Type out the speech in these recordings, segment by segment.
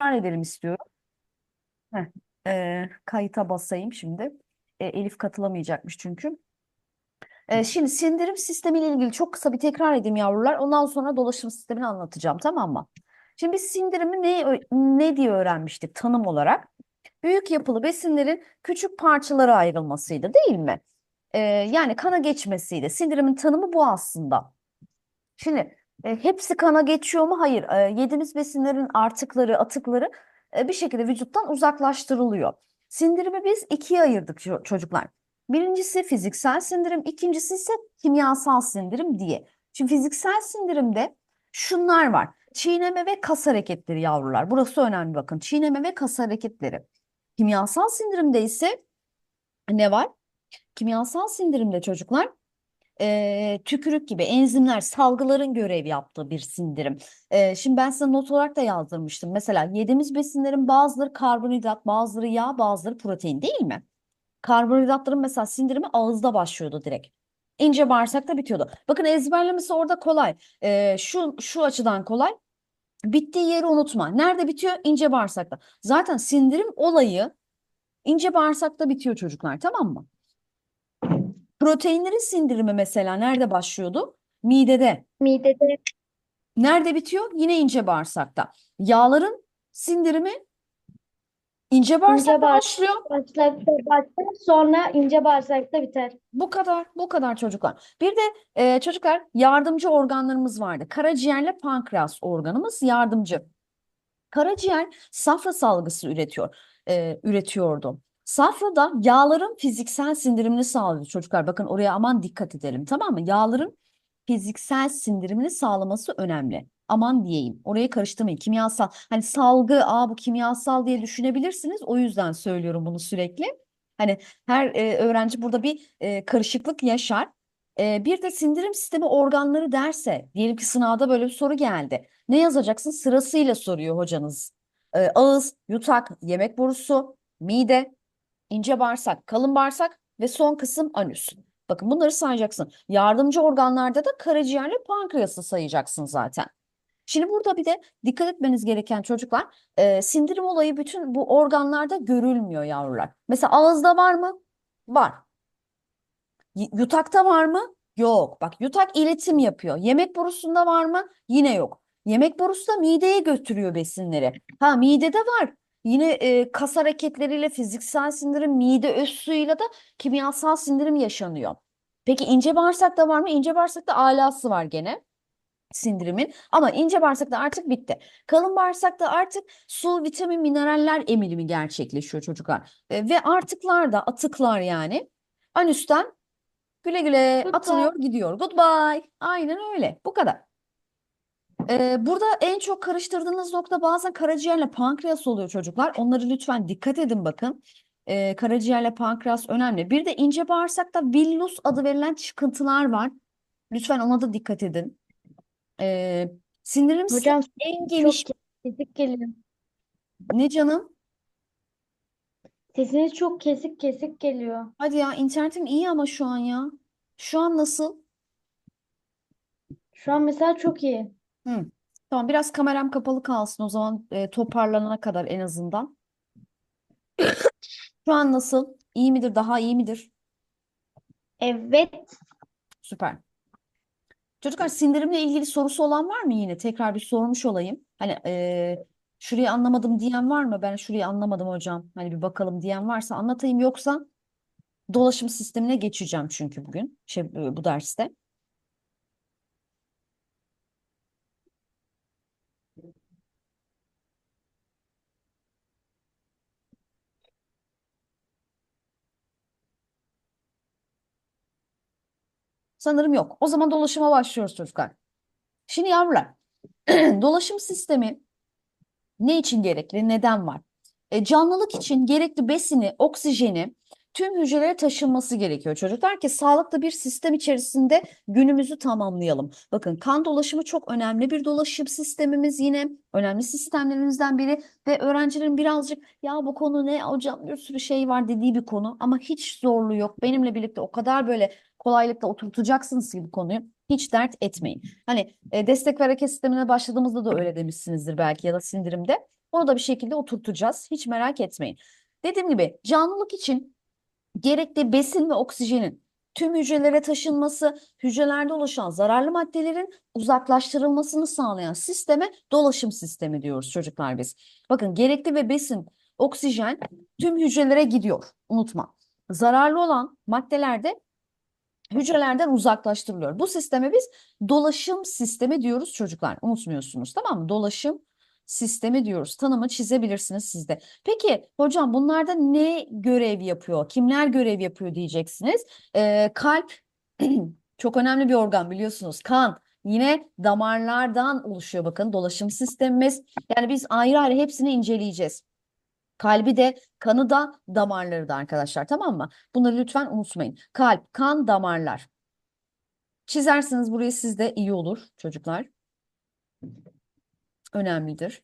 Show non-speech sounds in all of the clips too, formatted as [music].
edelim istiyorum. Heh, e, kayıta basayım şimdi. E, Elif katılamayacakmış çünkü. E, şimdi sindirim sistemiyle ilgili çok kısa bir tekrar edeyim yavrular. Ondan sonra dolaşım sistemini anlatacağım tamam mı? Şimdi biz sindirimi ne, ne diye öğrenmiştik tanım olarak? Büyük yapılı besinlerin küçük parçalara ayrılmasıydı değil mi? E, yani kana geçmesiydi. Sindirimin tanımı bu aslında. Şimdi e, hepsi kana geçiyor mu? Hayır. E, yediğimiz besinlerin artıkları, atıkları e, bir şekilde vücuttan uzaklaştırılıyor. Sindirimi biz ikiye ayırdık ço- çocuklar. Birincisi fiziksel sindirim, ikincisi ise kimyasal sindirim diye. Şimdi fiziksel sindirimde şunlar var. Çiğneme ve kas hareketleri yavrular. Burası önemli bakın. Çiğneme ve kas hareketleri. Kimyasal sindirimde ise ne var? Kimyasal sindirimde çocuklar e, tükürük gibi enzimler, salgıların görev yaptığı bir sindirim. E, şimdi ben size not olarak da yazdırmıştım. Mesela yediğimiz besinlerin bazıları karbonhidrat, bazıları yağ, bazıları protein değil mi? Karbonhidratların mesela sindirimi ağızda başlıyordu direkt. İnce bağırsakta bitiyordu. Bakın ezberlemesi orada kolay. E, şu şu açıdan kolay. Bittiği yeri unutma. Nerede bitiyor? İnce bağırsakta. Zaten sindirim olayı ince bağırsakta bitiyor çocuklar, tamam mı? Proteinlerin sindirimi mesela nerede başlıyordu? Midede. Midede Nerede bitiyor? Yine ince bağırsakta. Yağların sindirimi ince bağırsakta bağırsak- başlıyor. bağırsakta başlar sonra ince bağırsakta biter. Bu kadar, bu kadar çocuklar. Bir de e, çocuklar yardımcı organlarımız vardı. Karaciğerle pankreas organımız yardımcı. Karaciğer safra salgısı üretiyor, e, üretiyordu. Safra da yağların fiziksel sindirimini sağlıyor çocuklar. Bakın oraya aman dikkat edelim tamam mı? Yağların fiziksel sindirimini sağlaması önemli. Aman diyeyim. Orayı karıştırmayın. Kimyasal. Hani salgı, aa bu kimyasal diye düşünebilirsiniz. O yüzden söylüyorum bunu sürekli. Hani her e, öğrenci burada bir e, karışıklık yaşar. E, bir de sindirim sistemi organları derse, diyelim ki sınavda böyle bir soru geldi. Ne yazacaksın? Sırasıyla soruyor hocanız. E, ağız, yutak, yemek borusu, mide, ince bağırsak, kalın bağırsak ve son kısım anüs. Bakın bunları sayacaksın. Yardımcı organlarda da karaciğerle pankreası sayacaksın zaten. Şimdi burada bir de dikkat etmeniz gereken çocuklar, e, sindirim olayı bütün bu organlarda görülmüyor yavrular. Mesela ağızda var mı? Var. Yutakta var mı? Yok. Bak yutak iletim yapıyor. Yemek borusunda var mı? Yine yok. Yemek borusu da mideye götürüyor besinleri. Ha midede var. Yine e, kas hareketleriyle fiziksel sindirim, mide öz suyuyla da kimyasal sindirim yaşanıyor. Peki ince bağırsakta var mı? İnce bağırsakta alası var gene sindirimin. Ama ince bağırsakta artık bitti. Kalın bağırsakta artık su, vitamin, mineraller emilimi gerçekleşiyor çocuklar. E, ve artıklar da atıklar yani anüsten güle güle Goodbye. atılıyor gidiyor. Goodbye. Aynen öyle. Bu kadar. Ee, burada en çok karıştırdığınız nokta bazen karaciğerle pankreas oluyor çocuklar. Onları lütfen dikkat edin bakın. Ee, karaciğerle pankreas önemli. Bir de ince bağırsakta villus adı verilen çıkıntılar var. Lütfen ona da dikkat edin. Ee, sindirim Hocam en çok geniş kesik geliyor. ne canım? Sesiniz çok kesik kesik geliyor. Hadi ya internetim iyi ama şu an ya. Şu an nasıl? Şu an mesela çok iyi. Hı. Tamam biraz kameram kapalı kalsın o zaman e, toparlanana kadar en azından. Şu an nasıl? İyi midir? Daha iyi midir? Evet. Süper. Çocuklar sindirimle ilgili sorusu olan var mı yine? Tekrar bir sormuş olayım. Hani e, şurayı anlamadım diyen var mı? Ben şurayı anlamadım hocam. Hani bir bakalım diyen varsa anlatayım. Yoksa dolaşım sistemine geçeceğim çünkü bugün. Şey, bu derste. Sanırım yok. O zaman dolaşıma başlıyoruz çocuklar. Şimdi yavrular, [clears throat] dolaşım sistemi ne için gerekli, neden var? E, canlılık için gerekli besini, oksijeni tüm hücrelere taşınması gerekiyor çocuklar ki sağlıklı bir sistem içerisinde günümüzü tamamlayalım. Bakın kan dolaşımı çok önemli bir dolaşım sistemimiz yine önemli sistemlerimizden biri ve öğrencilerin birazcık ya bu konu ne hocam bir sürü şey var dediği bir konu ama hiç zorluğu yok. Benimle birlikte o kadar böyle kolaylıkla oturtacaksınız ki bu konuyu hiç dert etmeyin. Hani e, destek ve hareket sistemine başladığımızda da öyle demişsinizdir belki ya da sindirimde. Onu da bir şekilde oturtacağız. Hiç merak etmeyin. Dediğim gibi canlılık için gerekli besin ve oksijenin tüm hücrelere taşınması, hücrelerde oluşan zararlı maddelerin uzaklaştırılmasını sağlayan sisteme dolaşım sistemi diyoruz çocuklar biz. Bakın gerekli ve besin, oksijen tüm hücrelere gidiyor. Unutma. Zararlı olan maddeler de hücrelerden uzaklaştırılıyor. Bu sisteme biz dolaşım sistemi diyoruz çocuklar. Unutmuyorsunuz tamam mı? Dolaşım sistemi diyoruz. Tanımı çizebilirsiniz siz de. Peki hocam bunlarda ne görev yapıyor? Kimler görev yapıyor diyeceksiniz. Ee, kalp [clears throat] çok önemli bir organ biliyorsunuz. Kan yine damarlardan oluşuyor bakın dolaşım sistemimiz. Yani biz ayrı ayrı hepsini inceleyeceğiz. Kalbi de, kanı da, damarları da arkadaşlar tamam mı? Bunları lütfen unutmayın. Kalp, kan, damarlar. Çizerseniz burayı siz de iyi olur çocuklar. Önemlidir.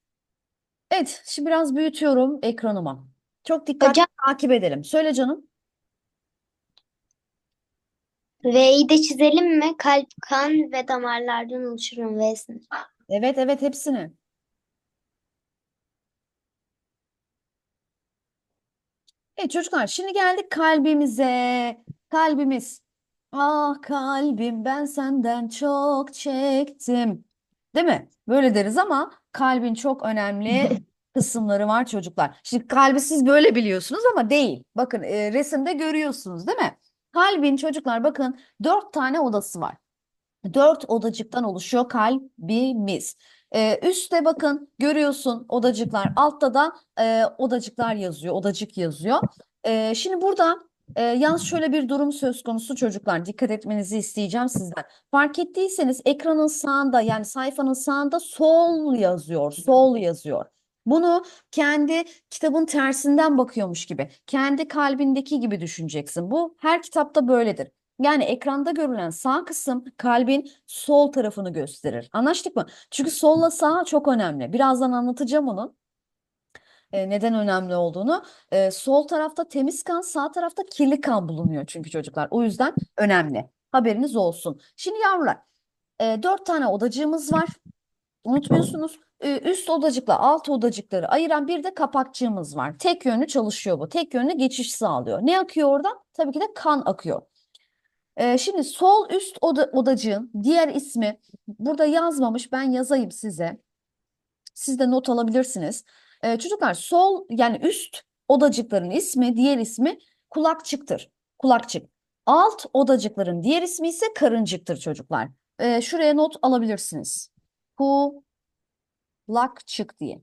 Evet, şimdi biraz büyütüyorum ekranıma. Çok dikkatli Hocam takip edelim. Söyle canım. V'yi de çizelim mi? Kalp, kan ve damarlardan oluşur V'sini. Evet, evet hepsini. Evet çocuklar şimdi geldik kalbimize. Kalbimiz. Ah kalbim ben senden çok çektim. Değil mi? Böyle deriz ama kalbin çok önemli [laughs] kısımları var çocuklar. Şimdi kalbi siz böyle biliyorsunuz ama değil. Bakın e, resimde görüyorsunuz değil mi? Kalbin çocuklar bakın dört tane odası var. Dört odacıktan oluşuyor kalbimiz. Ee, üstte bakın görüyorsun odacıklar. Altta da e, odacıklar yazıyor. Odacık yazıyor. Ee, şimdi burada e, yalnız şöyle bir durum söz konusu çocuklar. Dikkat etmenizi isteyeceğim sizden. Fark ettiyseniz ekranın sağında yani sayfanın sağında sol yazıyor. Sol yazıyor. Bunu kendi kitabın tersinden bakıyormuş gibi, kendi kalbindeki gibi düşüneceksin. Bu her kitapta böyledir. Yani ekranda görülen sağ kısım kalbin sol tarafını gösterir. Anlaştık mı? Çünkü solla sağ çok önemli. Birazdan anlatacağım onun e, neden önemli olduğunu. E, sol tarafta temiz kan, sağ tarafta kirli kan bulunuyor çünkü çocuklar. O yüzden önemli. Haberiniz olsun. Şimdi yavrular, e, dört tane odacığımız var. Unutmuyorsunuz. Üst odacıkla alt odacıkları ayıran bir de kapakçığımız var. Tek yönlü çalışıyor bu. Tek yönlü geçiş sağlıyor. Ne akıyor oradan? Tabii ki de kan akıyor. Ee, şimdi sol üst oda, odacığın diğer ismi burada yazmamış ben yazayım size. Siz de not alabilirsiniz. Ee, çocuklar sol yani üst odacıkların ismi diğer ismi kulakçıktır. Kulakçık. Alt odacıkların diğer ismi ise karıncıktır çocuklar. Ee, şuraya not alabilirsiniz. Kulakçık diye.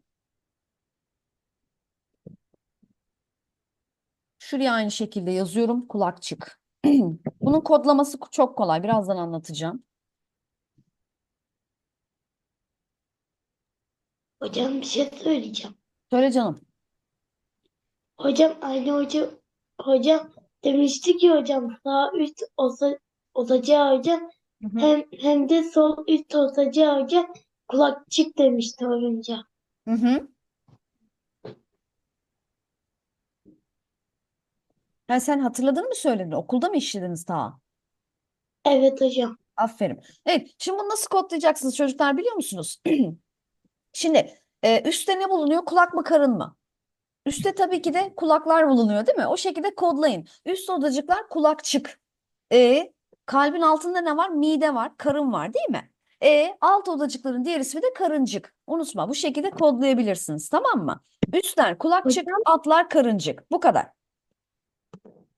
Şuraya aynı şekilde yazıyorum kulakçık. [clears throat] Bunun kodlaması çok kolay. Birazdan anlatacağım. Hocam bir şey söyleyeceğim. Söyle canım. Hocam aynı hoca hocam demişti ki hocam sağ üst oda, odacağı hoca Hı hı. hem hem de sol üst odacağı hoca kulakçık demişti hoca. Hı hı. Ha, sen hatırladın mı söyledin? Okulda mı işlediniz daha? Evet hocam. Aferin. Evet, şimdi bunu nasıl kodlayacaksınız çocuklar biliyor musunuz? [clears throat] Şimdi e, üstte ne bulunuyor? Kulak mı karın mı? Üstte tabii ki de kulaklar bulunuyor değil mi? O şekilde kodlayın. Üst odacıklar kulakçık. E, kalbin altında ne var? Mide var, karın var değil mi? E, alt odacıkların diğer ismi de karıncık. Unutma bu şekilde kodlayabilirsiniz tamam mı? Üstler kulakçık, altlar karıncık. Bu kadar.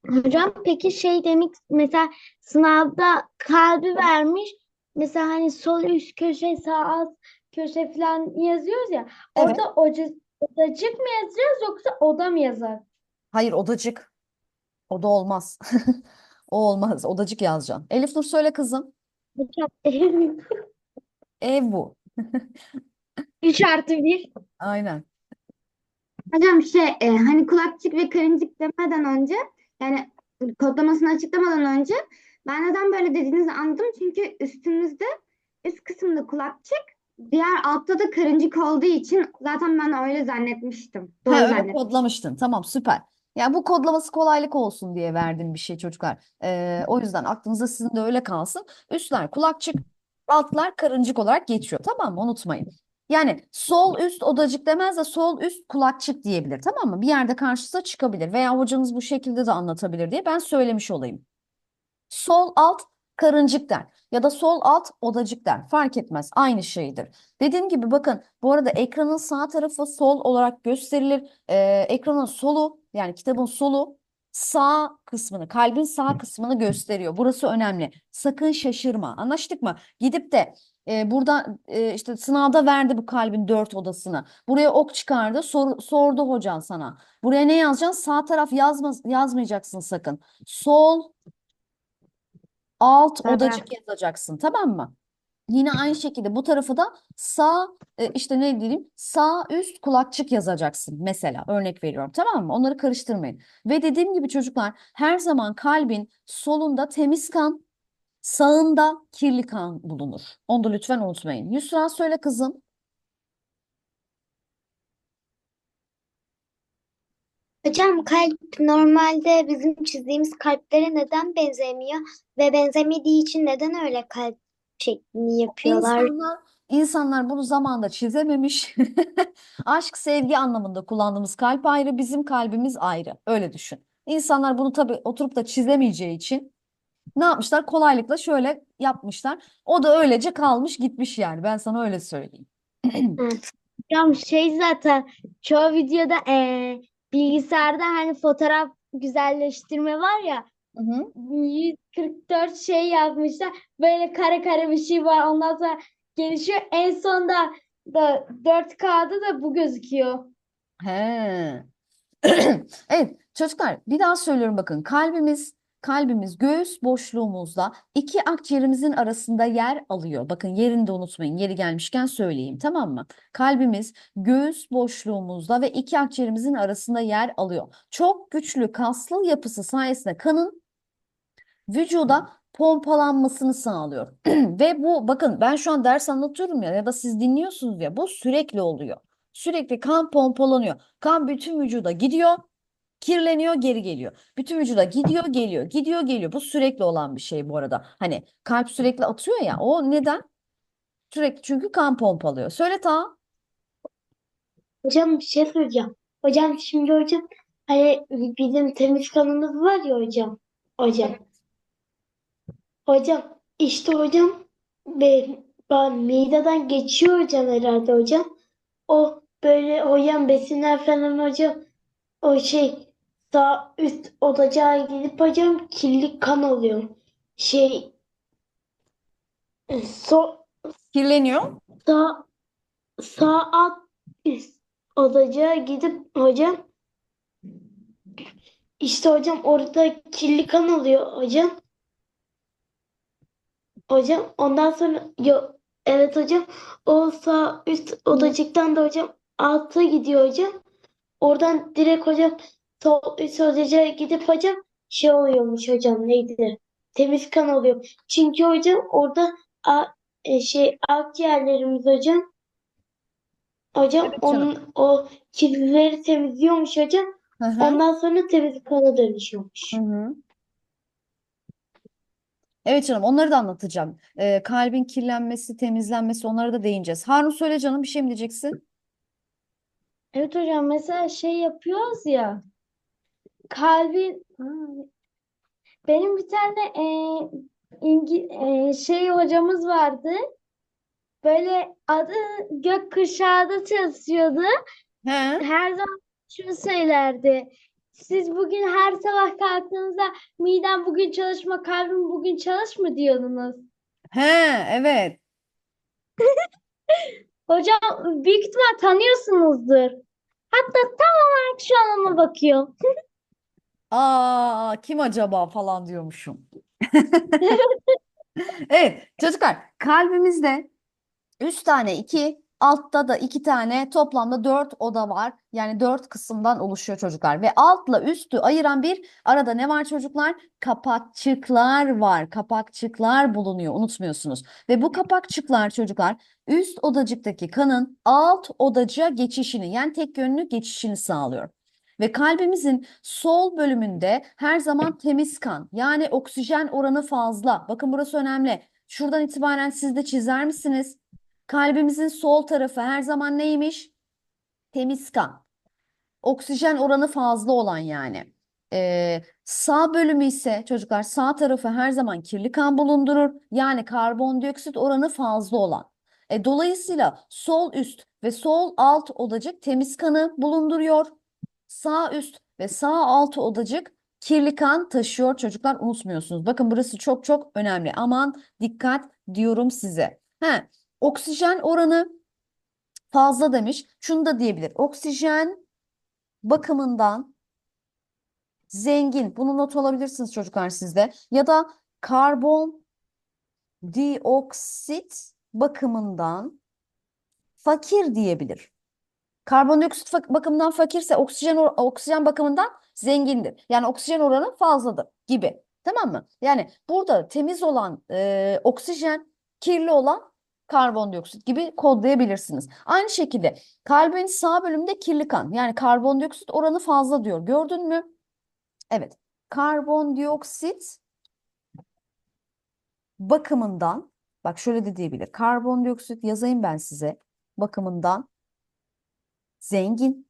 Hocam peki şey demek mesela sınavda kalbi vermiş. Mesela hani sol üst köşe sağ alt köşe falan yazıyoruz ya. Evet. Orada oca, odacık mı yazıyoruz yoksa oda mı yazar? Hayır odacık. Oda olmaz. [laughs] O olmaz. Odacık yazacaksın. Elif Nur söyle kızım. Hocam [laughs] Ev bu. [laughs] 3 artı 1. Aynen. Hocam şey e, hani kulakçık ve karıncık demeden önce yani kodlamasını açıklamadan önce ben neden böyle dediğinizi anladım. Çünkü üstümüzde üst kısımda kulakçık diğer altta da karıncık olduğu için zaten ben öyle zannetmiştim. Doğru Ha, öyle zannettim. kodlamıştın. Tamam süper. Yani bu kodlaması kolaylık olsun diye verdiğim bir şey çocuklar. Ee, o yüzden aklınızda sizin de öyle kalsın. Üstler kulakçık, altlar karıncık olarak geçiyor. Tamam mı? Unutmayın. Yani sol üst odacık demez de sol üst kulakçık diyebilir tamam mı? Bir yerde karşısına çıkabilir veya hocanız bu şekilde de anlatabilir diye ben söylemiş olayım. Sol alt karıncık der ya da sol alt odacık der. Fark etmez. Aynı şeydir. Dediğim gibi bakın bu arada ekranın sağ tarafı sol olarak gösterilir. Ee, ekranın solu yani kitabın solu sağ kısmını, kalbin sağ kısmını gösteriyor. Burası önemli. Sakın şaşırma. Anlaştık mı? Gidip de e, burada e, işte sınavda verdi bu kalbin dört odasını. Buraya ok çıkardı, sor- sordu hocan sana. Buraya ne yazacaksın? Sağ taraf yazma, yazmayacaksın sakın. Sol alt Taraf. odacık yazacaksın tamam mı? Yine aynı şekilde bu tarafı da sağ e, işte ne diyeyim sağ üst kulakçık yazacaksın mesela örnek veriyorum tamam mı? Onları karıştırmayın. Ve dediğim gibi çocuklar her zaman kalbin solunda temiz kan sağında kirli kan bulunur. Onu da lütfen unutmayın. Yusra söyle kızım. Hocam kalp normalde bizim çizdiğimiz kalplere neden benzemiyor ve benzemediği için neden öyle kalp şeklini yapıyorlar? İnsanlar, insanlar bunu zamanında çizememiş. [laughs] Aşk, sevgi anlamında kullandığımız kalp ayrı, bizim kalbimiz ayrı. Öyle düşün. İnsanlar bunu tabii oturup da çizemeyeceği için ne yapmışlar? Kolaylıkla şöyle yapmışlar. O da öylece kalmış gitmiş yani. Ben sana öyle söyleyeyim. Hocam [clears throat] şey zaten çoğu videoda eee, bilgisayarda hani fotoğraf güzelleştirme var ya Hı hı. 144 şey yapmışlar. Böyle kare kare bir şey var. Ondan sonra gelişiyor. En sonda da 4K'da da bu gözüküyor. He. [clears throat] Evet çocuklar bir daha söylüyorum bakın kalbimiz kalbimiz göğüs boşluğumuzda iki akciğerimizin arasında yer alıyor. Bakın yerini de unutmayın yeri gelmişken söyleyeyim tamam mı? Kalbimiz göğüs boşluğumuzda ve iki akciğerimizin arasında yer alıyor. Çok güçlü kaslı yapısı sayesinde kanın vücuda pompalanmasını sağlıyor. [clears throat] Ve bu bakın ben şu an ders anlatıyorum ya ya da siz dinliyorsunuz ya bu sürekli oluyor. Sürekli kan pompalanıyor. Kan bütün vücuda gidiyor, kirleniyor, geri geliyor. Bütün vücuda gidiyor, geliyor, gidiyor, geliyor. Bu sürekli olan bir şey bu arada. Hani kalp sürekli atıyor ya. O neden? Sürekli çünkü kan pompalıyor. Söyle ta. Hocam bir şey soracağım. Hocam şimdi hocam hani bizim temiz kanımız var ya hocam. Hocam. Hocam işte hocam be- ben mideden geçiyor hocam herhalde hocam. O böyle hocam besinler falan hocam o şey sağ üst odacağa gidip hocam kirli kan oluyor. Şey e, so, Kirleniyor. sağ sağ alt üst odacağa gidip hocam işte hocam orada kirli kan oluyor hocam. Hocam ondan sonra yok evet hocam o sağ üst odacıktan da hocam alta gidiyor hocam. Oradan direkt hocam odacığa gidip hocam şey oluyormuş hocam neydi? Temiz kan oluyor. Çünkü hocam orada a, e, şey akciğerlerimiz hocam hocam Evet canım. onun o kirlileri temizliyormuş hocam. Hı hı. Ondan sonra temiz kana dönüşüyormuş. Hı hı. Evet canım onları da anlatacağım. Ee, kalbin kirlenmesi, temizlenmesi onlara da değineceğiz. Harun söyle canım bir şey mi diyeceksin? Evet hocam mesela şey yapıyoruz ya kalbin Ha, benim bir tane e, İngi, e, şey hocamız vardı. Böyle adı gökkuşağıda çalışıyordu. He? Her zaman şunu söylerdi. Siz bugün her sabah kalktığınızda midem bugün çalışma, kalbim bugün çalışma diyordunuz. He, evet. [laughs] Hocam büyük ihtimal tanıyorsunuzdur. Hatta tam olarak şu an ona bakıyorum. [laughs] Aa, kim acaba falan diyormuşum. [laughs] Evet, çocuklar kalbimizde üç tane iki, altta da iki tane toplamda dört oda var. Yani dört kısımdan oluşuyor çocuklar. Ve altla üstü ayıran bir arada ne var çocuklar? Kapakçıklar var. Kapakçıklar bulunuyor unutmuyorsunuz. Ve bu kapakçıklar çocuklar üst odacıktaki kanın alt odacığa geçişini yani tek yönlü geçişini sağlıyor. Ve kalbimizin sol bölümünde her zaman temiz kan yani oksijen oranı fazla. Bakın burası önemli. Şuradan itibaren siz de çizer misiniz? Kalbimizin sol tarafı her zaman neymiş? Temiz kan. Oksijen oranı fazla olan yani. Ee, sağ bölümü ise çocuklar sağ tarafı her zaman kirli kan bulundurur. Yani karbondioksit oranı fazla olan. E, dolayısıyla sol üst ve sol alt odacık temiz kanı bulunduruyor. Sağ üst ve sağ alt odacık kirli kan taşıyor çocuklar unutmuyorsunuz. Bakın burası çok çok önemli. Aman dikkat diyorum size. He, oksijen oranı fazla demiş. Şunu da diyebilir. Oksijen bakımından zengin. Bunu not alabilirsiniz çocuklar sizde. Ya da karbon dioksit bakımından fakir diyebilir. Karbondioksit bakımından fakirse oksijen oksijen bakımından zengindir. Yani oksijen oranı fazladır gibi. Tamam mı? Yani burada temiz olan e, oksijen, kirli olan karbondioksit gibi kodlayabilirsiniz. Aynı şekilde kalbin sağ bölümünde kirli kan. Yani karbondioksit oranı fazla diyor. Gördün mü? Evet. Karbondioksit bakımından bak şöyle de diyebilir. Karbondioksit yazayım ben size. Bakımından zengin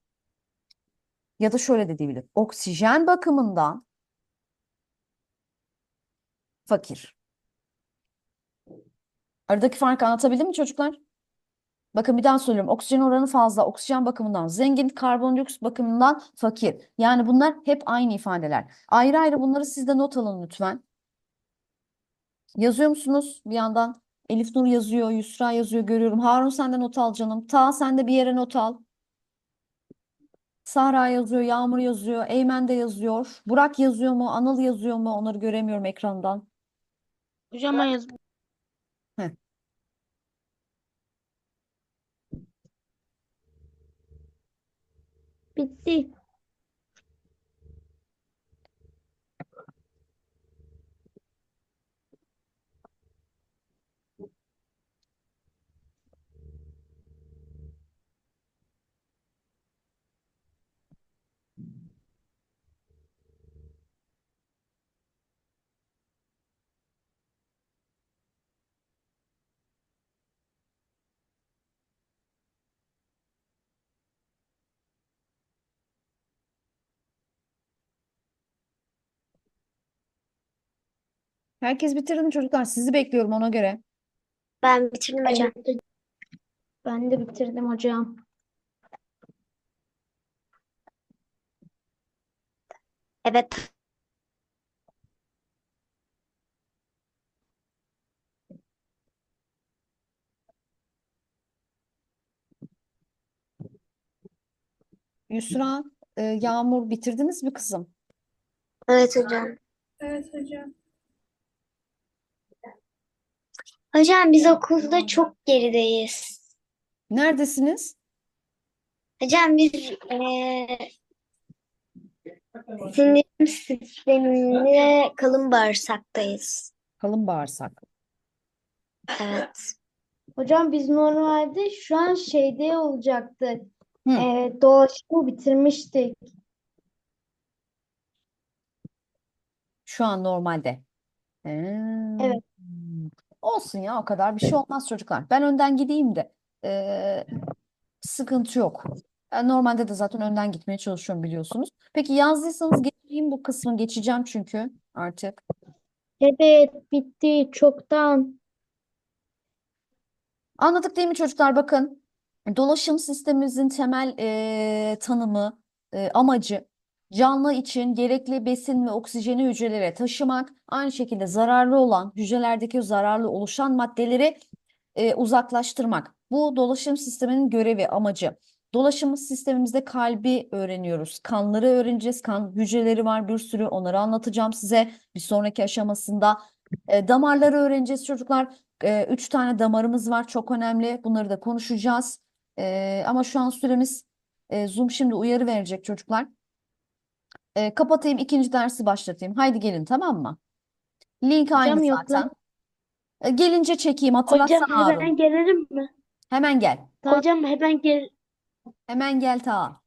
ya da şöyle de diyebilir. Oksijen bakımından fakir. Aradaki farkı anlatabildim mi çocuklar? Bakın bir daha söylüyorum. Oksijen oranı fazla. Oksijen bakımından zengin, karbondioksit bakımından fakir. Yani bunlar hep aynı ifadeler. Ayrı ayrı bunları siz de not alın lütfen. Yazıyor musunuz bir yandan? Elif Nur yazıyor, Yusra yazıyor görüyorum. Harun sen de not al canım. Ta sen de bir yere not al. Sahra yazıyor, Yağmur yazıyor, Eymen de yazıyor. Burak yazıyor mu, Anıl yazıyor mu? Onları göremiyorum ekrandan. Hocam ben yazdım. Bitti. Herkes bitirdi mi çocuklar? Sizi bekliyorum ona göre. Ben bitirdim hocam. Ben de bitirdim hocam. Evet. Yusra, e, Yağmur bitirdiniz mi kızım? Evet hocam. Evet hocam. Hocam biz okulda çok gerideyiz. Neredesiniz? Hocam biz eee sindirim sisteminde kalın bağırsaktayız. Kalın bağırsak. Evet. Hocam biz normalde şu an şeyde olacaktı. Hı. Ee, dolaşımı bitirmiştik. Şu an normalde. He. Evet. Olsun ya o kadar bir şey olmaz çocuklar. Ben önden gideyim de e, sıkıntı yok. Ben normalde de zaten önden gitmeye çalışıyorum biliyorsunuz. Peki yazdıysanız geçeyim bu kısmı geçeceğim çünkü artık. Evet bitti çoktan. Anladık değil mi çocuklar? Bakın dolaşım sistemimizin temel e, tanımı, e, amacı canlı için gerekli besin ve oksijeni hücrelere taşımak, aynı şekilde zararlı olan hücrelerdeki zararlı oluşan maddeleri e, uzaklaştırmak. Bu dolaşım sisteminin görevi, amacı. Dolaşım sistemimizde kalbi öğreniyoruz. Kanları öğreneceğiz. Kan hücreleri var bir sürü. Onları anlatacağım size bir sonraki aşamasında. E, damarları öğreneceğiz çocuklar. E, üç tane damarımız var. Çok önemli. Bunları da konuşacağız. E, ama şu an süremiz e, Zoom şimdi uyarı verecek çocuklar. E, kapatayım ikinci dersi başlatayım. Haydi gelin tamam mı? Link aynı Hocam yok zaten. lan. E, gelince çekeyim. Hocam Hatırlatsana Harun. hemen gelelim mi? Hemen gel. Hocam hemen gel. Hemen gel ta.